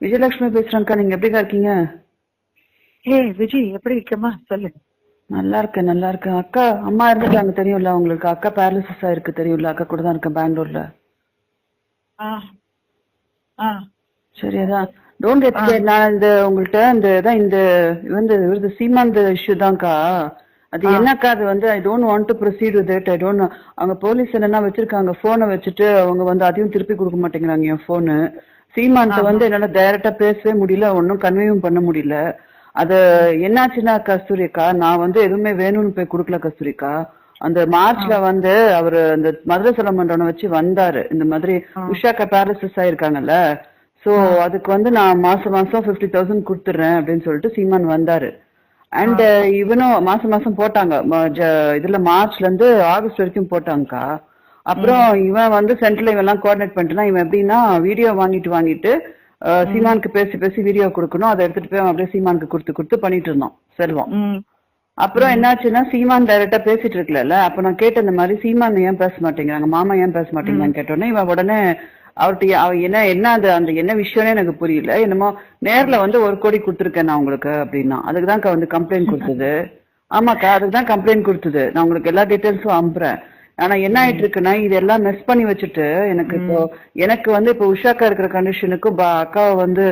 விஜயலட்சுமி பேசுறேன்க்கா நீங்க எப்படிக்கா இருக்கீங்க? ஏய் விஜய் எப்படி இருக்கமா சொல்லு. நல்லா இருக்கேன் நல்லா இருக்கேன் அக்கா அம்மா இருந்துட்டாங்க தெரியும்ல உங்களுக்கு? அக்கா பேரலிசிஸ் ஆயிருக்கு தெரியும்ல? அக்கா கூட தான் இருக்கேன் பெங்களூர்ல. ஆ ஆ. சரி அதான். டோன்ட் கெட் நான் இந்த உங்கள்ட்ட இந்த இதான் இந்த வந்து இவரது சீமாந்த இஷ்யூ தான்க்கா. அது என்னக்கா அது வந்து? I don't want to proceed with it I don't அவங்க போலீஸ் என்னன்னா வச்சிருக்காங்க போனை வச்சுட்டு அவங்க வந்து அதையும் திருப்பி கொடுக்க மாட்டேங்கிறாங்க என் போனு சீமான்ட்ட வந்து என்னால டைரக்டா பேசவே முடியல ஒன்னும் கன்வேயும் பண்ண முடியல. அது என்னாச்சுன்னா கஸ்தூரிக்கா? நான் வந்து எதுவுமே வேணும்னு போய் கொடுக்கல கஸ்தூரிக்கா. அந்த மார்ச்ல வந்து அவரு அந்த மதுரை செலமன்றவனை வச்சு வந்தாரு. இந்த மாதிரி உஷாக்கா பேரலிசிஸ் ஆயிருக்காங்கல்ல. சோ அதுக்கு வந்து நான் மாசம் மாசம் பிப்டி தௌசண்ட் கொடுத்துறேன் அப்படின்னு சொல்லிட்டு சீமான் வந்தாரு. அண்ட் இவனும் மாசம் மாசம் போட்டாங்க. இதுல மார்ச்ல இருந்து ஆகஸ்ட் வரைக்கும் போட்டாங்கக்கா. அப்புறம் இவன் வந்து சென்ட்ரல் இவெல்லாம் கோஆர்டினேட் பண்ணிட்டுனா இவன் எப்படின்னா வீடியோ வாங்கிட்டு வாங்கிட்டு சீமானுக்கு பேசி பேசி வீடியோ கொடுக்கணும். அதை எடுத்துட்டு போய் அவன் அப்படியே சீமானுக்கு கொடுத்து கொடுத்து பண்ணிட்டு இருந்தோம் செல்வம். அப்புறம் என்னாச்சுன்னா சீமான் டைரக்டா பேசிட்டு இருக்கல அப்ப நான் கேட்ட இந்த மாதிரி சீமான் ஏன் பேச மாட்டேங்கிறாங்க? மாமா ஏன் பேச மாட்டேங்கிறான்னு கேட்டோன்னே இவன் உடனே அவர்கிட்ட அவ என்ன என்ன அது அந்த என்ன விஷயம்னே எனக்கு புரியல. என்னமோ நேர்ல வந்து ஒரு கோடி கொடுத்துருக்கேன் நான் உங்களுக்கு அப்படின்னா. அதுக்கு தான் வந்து கம்ப்ளைண்ட் கொடுத்தது. ஆமாக்கா அதுக்கு தான் கம்ப்ளைண்ட் கொடுத்தது. நான் உங்களுக்கு எல்லா டீட்டெயில்ஸும் அனுப்புறேன். ஆனா என்ன ஆயிட்டு இருக்குன்னா இதெல்லாம் மிஸ் பண்ணி வச்சுட்டு எனக்கு இப்போ எனக்கு வந்து இப்போ உஷாக்கா இருக்கிற கண்டிஷனுக்கும் அக்காவை வந்து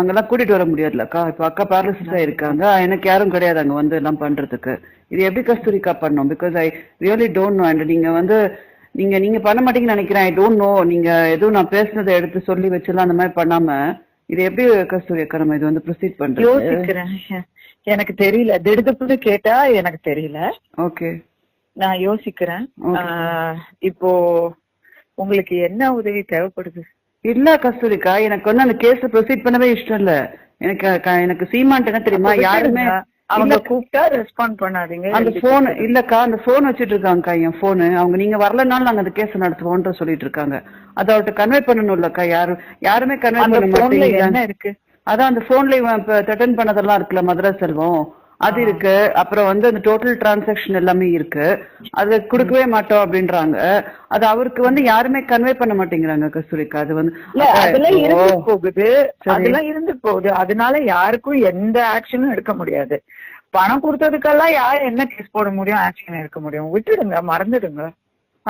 அங்கெல்லாம் கூட்டிட்டு வர முடியாதுலக்கா இப்போ அக்கா பேரலிசிஸ் இருக்காங்க எனக்கு யாரும் கிடையாது அங்க வந்து எல்லாம் பண்றதுக்கு. இது எப்படி கஸ்தூரிக்கா பண்ணும்? Because I really don't know and நீங்க வந்து நீங்க நீங்க பண்ண மாட்டீங்கன்னு நினைக்கிறேன். ஐ டோன்ட் நோ நீங்க எதுவும் நான் பேசுனதை எடுத்து சொல்லி வச்செல்லாம் அந்த மாதிரி பண்ணாம இது எப்படி கஸ்தூரி அக்கா நம்ம இது வந்து ப்ரொசீட் பண்றது? யோசிக்கிறேன். எனக்கு தெரியல. திடுதுப்புன்னு கேட்டா எனக்கு தெரியல. ஓகே நான் யோசிக்கிறேன். இப்போ உங்களுக்கு என்ன உதவி தேவைப்படுது? இல்ல கஸ்தூரிக்கா எனக்கு வந்து அந்த கேஸ் ப்ரொசீட் பண்ணவே இஷ்டம் இல்ல. எனக்கு எனக்கு சீமான்ட்டு என்ன தெரியுமா? யாருமே. அவங்க கூப்பிட்டா ரெஸ்பாண்ட் பண்ணாதீங்க. அந்த போன் இல்லக்கா அந்த போன் வச்சிட்டு இருக்காங்கக்கா என் போனு அவங்க நீங்க வரலனாலும் நாங்க அந்த கேஸ் நடத்துவோம்ன்ற சொல்லிட்டு இருக்காங்க. அதை அவர்கிட்ட கன்வே பண்ணணும்லக்கா யாரும் யாருமே கன்வே பண்ண இருக்கு? அதான் அந்த போன்ல இவன் இப்ப த்ரெட்டன் பண்ணதெல்லாம் இருக்குல்ல மதுரை செல்வம். அது இருக்கு. அப்புறம் வந்து அந்த டோட்டல் டிரான்சாக்ஷன் எல்லாமே இருக்கு. அது கொடுக்கவே மாட்டோம் அப்படின்றாங்க. அது அவருக்கு வந்து யாருமே கன்வே பண்ண மாட்டேங்கிறாங்க கஸ்தூரிக்கா. அது வந்து அதெல்லாம் இருந்து போகுது. அதெல்லாம் இருந்து போகுது. அதனால யாருக்கும் எந்த ஆக்ஷனும் எடுக்க முடியாது. பணம் கொடுத்ததுக்கெல்லாம் யார் என்ன கேஸ் போட முடியும் ஆக்ஷன் எடுக்க முடியும்? விட்டுடுங்க மறந்துடுங்க.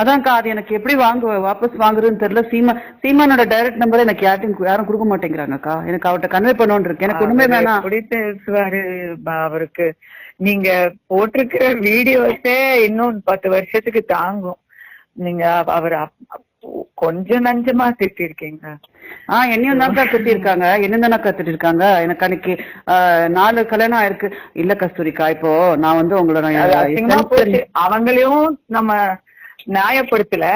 அதான்க்கா அது எனக்கு எப்படி வாங்க வாபஸ் வாங்குறதுன்னு தெரியல. சீமா சீமானோட டைரக்ட் நம்பர் எனக்கு யார்ட்டும் யாரும் கொடுக்க மாட்டேங்கிறாங்கக்கா. எனக்கு அவர்கிட்ட கன்வே பண்ணணும்னு இருக்கு. எனக்கு ஒண்ணுமே அவரு வேணாம். எப்படி பேசுவாரு அவருக்கு? நீங்க போட்டிருக்கிற வீடியோஸே இன்னும் பத்து வருஷத்துக்கு தாங்கும். நீங்க அவ- அவர் கொஞ்சம் நஞ்சமா திட்டிருக்கீங்க. ஆஹ் என்னையும் தான் கத்திட்டு இருக்காங்க என்ன தானே கத்திட்டு இருக்காங்க எனக்கு அன்னைக்கு நாலு கல்யாணம் ஆயிருக்கு. இல்ல கஸ்தூரிக்கா இப்போ நான் வந்து போச்சு. அவங்களையும் நம்ம நியாயப்படுத்தல.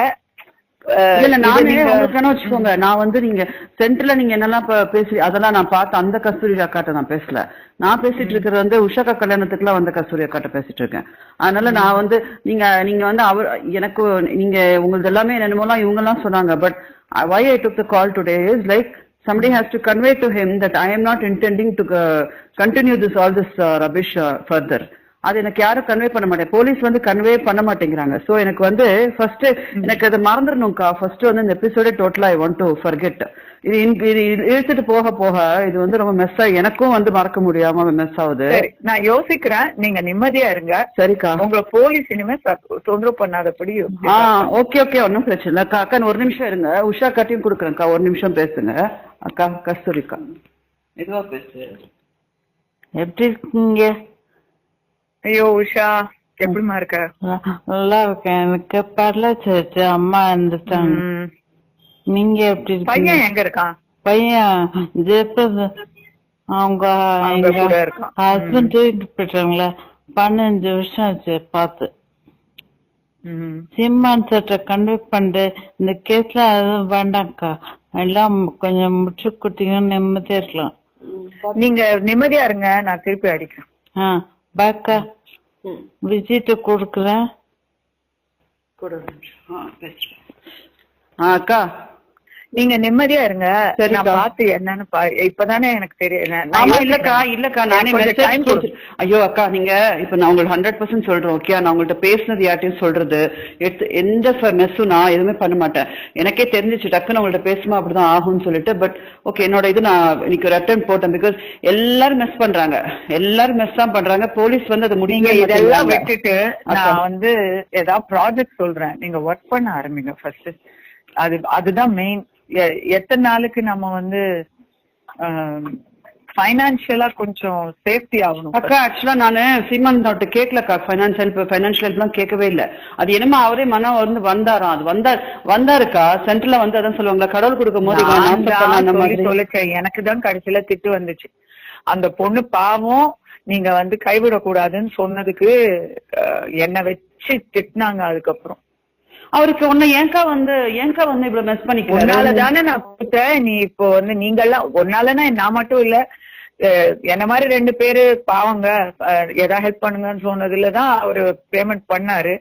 வச்சுக்கோங்க. நான் வந்து நீங்க சென்டர்ல நீங்க என்னெல்லாம் பேசி அதெல்லாம் நான் பார்த்து அந்த கஸ்தூரி அக்காட்ட நான் பேசல. நான் பேசிட்டு இருக்கிறது வந்து உஷாக்கா கல்யாணத்துக்குலாம் வந்த கஸ்தூரி அக்காட்ட பேசிட்டு இருக்கேன். அதனால நான் வந்து நீங்க நீங்க வந்து அவர் எனக்கு நீங்க உங்களது எல்லாமே என்னென்னமோலாம் இவங்க எல்லாம் சொன்னாங்க. But why I took the call today is like somebody has to convey to him that I am not intending to uh, continue this all this uh, rubbish uh, further. அது எனக்கு யாரும் கன்வே பண்ண மாட்டேன். Police வந்து convey பண்ண மாட்டேங்கிறாங்க. So எனக்கு வந்து ஃபர்ஸ்ட் எனக்கு அதை மறந்துடணும்க்கா. ஃபர்ஸ்ட் வந்து இந்த எபிசோடே டோட்டலா ஐ வாண்ட் டு ஃபர்கெட் இது இழுத்துட்டு போக போக இது வந்து ரொம்ப மெஸ் எனக்கும் வந்து மறக்க முடியாம மெஸ் ஆகுது. சரி நான் யோசிக்கிறேன். நீங்க நிம்மதியா இருங்க. சரிக்கா. உங்களை போலீஸ் இனிமே தொந்தரவு பண்ணாதபடி ஆ ஓகே ஓகே ஒன்றும் பிரச்சனை இல்லை. அக்கா அக்கா ஒரு நிமிஷம் இருங்க. உஷா கட்டியும் கொடுக்குறேன்க்கா. ஒரு நிமிஷம் பேசுங்க. அக்கா கஸ்தூரிக்கா. மெதுவா பேசு. எப்படி இருக்கீங்க? ஐயோ உஷா எப்படிமா இருக்க? நல்லா இருக்கேன். எனக்கு பரலச்சு அம்மா இருந்துட்டாங்க. நீங்க எப்படி பையன் எங்க இருக்கான்? பையன் ஜெப்பஸ் அவங்க. ஹஸ்பண்ட் தூக்கிட்டு போயிட்டாங்களே. பன்னெண்டு வருஷம் ஆச்சு பார்த்து. ம். சிம்மான் சட்டை கன்வெக்ட் பண்ணிட்டு இந்த கேஸ்ல அதுவும் வேண்டாம்க்கா. எல்லாம் கொஞ்சம் முற்று குட்டிங்கன்னு நிம்மதியா இருக்கலாம். நீங்க நிம்மதியா இருங்க நான் திருப்பி அடிக்கிறேன். ஆ பாக்கா விஜிட்ட கொடுக்குறேன் கூட ஒரு நிமிஷம் ஆ பேசுறேன் ஆ அக்கா நீங்க நிம்மதியா இருங்க சரிக்கா. நான் பார்த்து என்னன்னு இப்பதானே எனக்கு தெரியும் நான் ஆமா. இல்லக்கா இல்லக்கா நானே மெசேஜ். ஐயோ அக்கா நீங்க இப்ப நான் உங்களுக்கு ஹண்ட்ரட் பர்சன்ட் சொல்றேன் ஓகே நான் உங்கள்ட்ட பேசுனது யார்ட்டையும் சொல்றது எடுத்து எந்த மெஸ்ஸும் நான் எதுவுமே பண்ண மாட்டேன் எனக்கே தெரிஞ்சிச்சு டக்குன்னு உங்கள்ட்ட பேசுமா அப்படிதான் ஆகும்னு சொல்லிட்டு பட் ஓகே என்னோட இது நான் இன்னைக்கு ஒரு அட்டன் போட்டேன் பிகாஸ் எல்லாரும் மிஸ் பண்றாங்க எல்லாரும் மிஸ் தான் பண்றாங்க போலீஸ் வந்து அதை முடிக்க இதெல்லாம் விட்டுட்டு. நான் வந்து ஏதாவது ப்ராஜெக்ட் சொல்றேன் நீங்க ஒர்க் பண்ண ஆரம்பிங்க ஃபர்ஸ்ட் அது அதுதான் மெயின் எத்தனை நாளுக்கு நம்ம வந்து ஃபைனான்சியலா கொஞ்சம் சேஃப்டி ஆகணும். அக்கா ஆக்சுவலா நானு சீமான் அவர்கிட்ட கேட்கலக்கா ஃபைனான்ஸ் ஹெல்ப் ஃபைனான்சியல் ஹெல்ப்லாம் கேட்கவே இல்ல. அது என்னமோ அவரே மனம் வந்து வந்தாராம் அது வந்தா வந்தாருக்கா? சென்டர்ல வந்து அதான் சொல்லுவாங்களா? கடவுள் கொடுக்கும் போது சொல்லிச்சேன் எனக்கு தான் கடைசியில திட்டு வந்துச்சு. அந்த பொண்ணு பாவம் நீங்க வந்து கைவிடக்கூடாதுன்னு சொன்னதுக்கு என்னை வச்சு திட்டினாங்க அதுக்கப்புறம். அவருக்கு உன்ன ஏன்க்கா வந்து ஏங்கா வந்து இவ்வளவு மெஸ் பண்ணிக்கிறாரு உன்னால தானே நான் கொடுத்தேன் நீ இப்போ வந்து நீங்கெல்லாம் ஒன்னாலன்னா நான் மட்டும் இல்ல. என்ன மாதிரி ரெண்டு பேரு பாவங்க அஹ், ஏதாவது ஹெல்ப் பண்ணுங்கன்னு சொன்னதுலதான் அவரு பேமெண்ட் பண்ணாரு.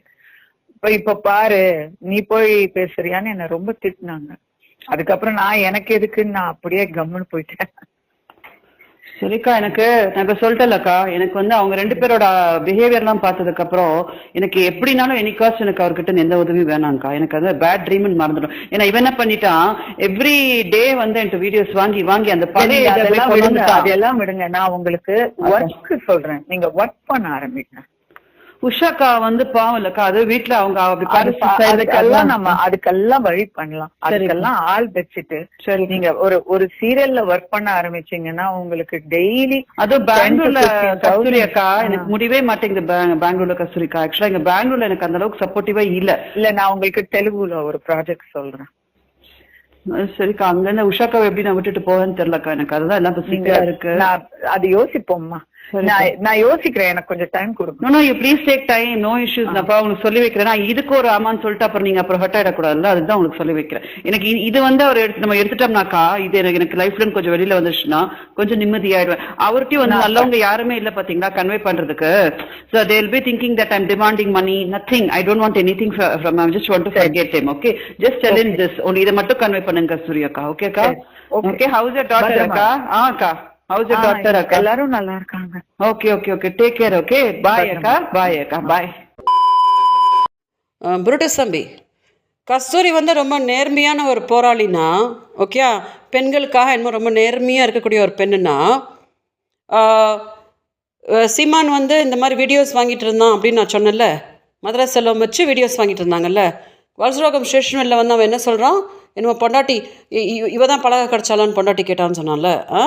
இப்ப இப்ப பாரு நீ போய் பேசுறியான்னு என்ன ரொம்ப திட்டினாங்க. அதுக்கப்புறம் நான் எனக்கு எதுக்குன்னு நான் அப்படியே கம்முன்னு போயிட்டேன். சரிக்கா எனக்கு நான் இப்ப சொல்லிட்டேன்லக்கா எனக்கு வந்து அவங்க ரெண்டு பேரோட பிஹேவியர்லாம் பார்த்ததுக்கு அப்புறம் எனக்கு எப்படினாலும் என்னைக்காச்சும் எனக்கு அவர்கிட்ட எந்த உதவியும் வேணாம்க்கா. எனக்கு அது பேட் ட்ரீம்னு மறந்துடும் ஏன்னா இவன் என்ன பண்ணிட்டான்? எவ்ரி டே வந்து என்கிட்ட வீடியோஸ் வாங்கி வாங்கி அந்த பழைய. அதெல்லாம் விடுங்க. நான் உங்களுக்கு ஒர்க் சொல்றேன். நீங்க ஒர்க் பண்ண ஆரம்பிங்க. உஷாக்கா வந்து பாவம் இல்லக்கா. அது வீட்டுல அவங்க அது அதுக்கெல்லாம் நம்ம அதுக்கெல்லாம் வழி பண்ணலாம். அதுக்கெல்லாம் ஆள் வச்சுட்டு சரி நீங்க ஒரு ஒரு சீரியல்ல ஒர்க் பண்ண ஆரம்பிச்சீங்கன்னா உங்களுக்கு டெய்லி அதுவும் பெங்களூர்ல 10,000 கஸ்தூரி அக்கா. எனக்கு முடியவே மாட்டேங்குது பெங்களூர்ல கஸ்தூரி அக்கா ஆக்சுவலா இங்க பெங்களூர்ல எனக்கு அந்த அளவுக்கு சப்போர்ட்டிவா இல்ல. இல்ல நான் உங்களுக்கு தெலுங்குல ஒரு ப்ராஜெக்ட் சொல்றேன். அது சரிக்கா. அங்க இருந்து உஷாக்காவை எப்படி நான் விட்டுட்டு போவேன்னு தெரியலக்கா. எனக்கு அதுதான் எல்லாம் இருக்கு. அது யோசிப்போம்மா. நான் நான் யோசிக்கிறேன் எனக்கு கொஞ்சம் time no you please take time no issues நான் உங்களுக்கு சொல்லி வைக்கிறேன். நான் இதுக்கு ஒரு ஆமான்னு சொல்லிட்டு அப்புறம் நீங்க அப்புறம் ஹர்ட் ஆயிடக்கூடாதுல்ல? அதுதான் உங்களுக்கு சொல்லி வைக்கிறேன். எனக்கு இது வந்து அவர் எடுத்து நம்ம எடுத்துட்டோம்னாக்கா இது எனக்கு எனக்கு லைஃப்ல கொஞ்சம் வெளியில வந்துச்சுன்னா கொஞ்சம் நிம்மதியாயிடுவேன். அவர்கிட்டயும் வந்து நல்லவங்க யாருமே இல்ல பாத்தீங்களா? கன்வே பண்றதுக்கு. So they will be thinking that I'm demanding money nothing I don't want anything from I just want to forget him okay just tell in this only இதை மட்டும் கன்வே பண்ணுங்க கஸ்தூரி அக்கா. Okay house daughter. அக்கா? ஆ அக்கா. House daughter அக்கா எல்லாரும் நல்லா இருக்காங்க okay okay okay take care okay bye அக்கா பாய் அக்கா பாய் புருட்டஸ் தம்பி கஸ்தூரி வந்து ரொம்ப நேர்மையான ஒரு போராளினா ஓகே பெண்களுக்காக என்னமோ ரொம்ப நேர்மையாக இருக்கக்கூடிய ஒரு பெண்ணுனா சீமான் வந்து இந்த மாதிரி வீடியோஸ் வாங்கிட்டு இருந்தான் அப்படின்னு நான் சொன்னேன்ல. மதுரை செல்வம் வச்சு வீடியோஸ் வாங்கிட்டு இருந்தாங்கல்ல. வலசரோகம் ஸ்டேஷன் வெளில வந்து அவன் என்ன சொல்கிறான் என்னமோ பொண்டாட்டி இவ தான் பழக கிடச்சாலான்னு பொண்டாட்டி கேட்டான்னு சொன்னான்ல ஆ?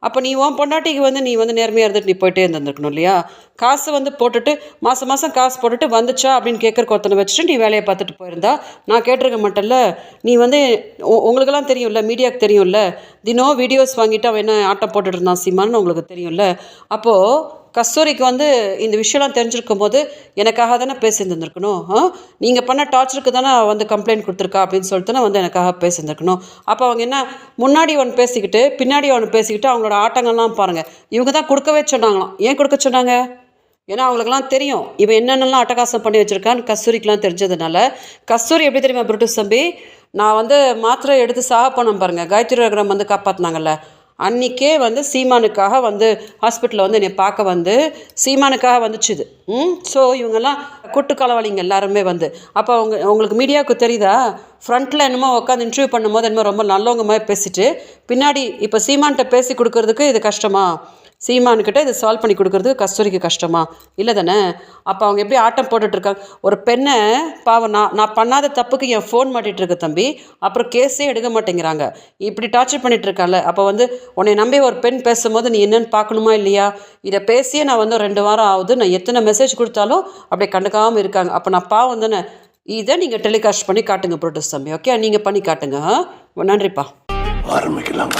அப்போ நீ உன் பொண்டாட்டிக்கு வந்து நீ வந்து நேர்மையாக இருந்துட்டு நீ போயிட்டே இருந்திருக்கணும் இல்லையா? காசு வந்து போட்டுட்டு மாதம் மாதம் காசு போட்டுட்டு வந்துச்சா அப்படின்னு கேட்குறக்கு ஒருத்தனை வச்சுட்டு நீ வேலையை பார்த்துட்டு போயிருந்தா? நான் கேட்டிருக்க மாட்டேன்ல. நீ வந்து உ- உங்களுக்கெல்லாம் தெரியும்ல மீடியாவுக்கு தெரியும்ல. தினம் வீடியோஸ் வாங்கிட்டு அவன் என்ன ஆட்டம் போட்டுட்டு இருந்தான் சீமான்னு உங்களுக்கு தெரியும்ல. அப்போது கஸ்தூரிக்கு வந்து இந்த விஷயம்லாம் தெரிஞ்சிருக்கும் போது எனக்காக தானே பேசியிருந்துருக்கணும் ஆ? நீங்கள் பண்ண டார்ச்சருக்கு தானே வந்து கம்ப்ளைண்ட் கொடுத்துருக்கா அப்படின்னு சொல்லிட்டு தானே வந்து எனக்காக பேசியிருந்துருக்கணும். அப்போ அவங்க என்ன முன்னாடி ஒன்று பேசிக்கிட்டு பின்னாடி ஒன்று பேசிக்கிட்டு அவங்களோட ஆட்டங்கள்லாம் பாருங்கள் இவங்க தான் கொடுக்கவே சொன்னாங்களாம். ஏன் கொடுக்க சொன்னாங்க? ஏன்னா அவங்களுக்குலாம் தெரியும். இவன் என்னென்னலாம் அட்டகாசம் பண்ணி வச்சிருக்கான்னு கஸ்தூரிக்கெலாம் தெரிஞ்சதுனால. கஸ்தூரி எப்படி தெரியுமா பிரிட்டிஷ் தம்பி? நான் வந்து மாத்திரை எடுத்து சாக போனேன் பாருங்க. காயத்ரி ரகரம் வந்து காப்பாற்றினாங்கல்ல அன்றைக்கே வந்து சீமானுக்காக வந்து ஹாஸ்பிட்டலில் வந்து என்னை பார்க்க வந்து சீமானுக்காக வந்துச்சுது. ம் ஸோ இவங்கெல்லாம் கூட்டு எல்லாருமே வந்து. அப்போ அவங்க உங்களுக்கு மீடியாவுக்கு தெரியுதா? ஃப்ரண்ட்டில் என்னமோ உட்காந்து இன்டர்வியூ பண்ணும்போது என்னமோ ரொம்ப நல்லவங்க மாதிரி பேசிட்டு பின்னாடி இப்போ சீமான்கிட்ட பேசி கொடுக்கறதுக்கு இது கஷ்டமா? சீமானுக்கிட்ட இதை சால்வ் பண்ணி கொடுக்கறது கஸ்தூரிக்கு கஷ்டமா? இல்லை தானே? அப்போ அவங்க எப்படி ஆட்டம் போட்டுட்ருக்காங்க? ஒரு பெண்ணை பாவம் நான் நான் பண்ணாத தப்புக்கு என் ஃபோன் மாட்டிகிட்டு இருக்கு தம்பி. அப்புறம் கேஸே எடுக்க மாட்டேங்கிறாங்க. இப்படி டார்ச்சர் பண்ணிட்டு இருக்கால அப்போ வந்து உன்னை நம்பி ஒரு பெண் பேசும்போது நீ என்னென்னு பார்க்கணுமா இல்லையா? இதை பேசியே நான் வந்து ரெண்டு வாரம் ஆகுது. நான் எத்தனை மெசேஜ் கொடுத்தாலும் அப்படியே கண்டுக்காமல் இருக்காங்க. அப்போ நான் பாவம் தானே? இதை நீங்கள் டெலிகாஸ்ட் பண்ணி காட்டுங்க ப்ரொடியூஸ் தம்பி. ஓகே நீங்கள் பண்ணி காட்டுங்க ஆ? நன்றிப்பா. ஆரம்பிக்கலாம்.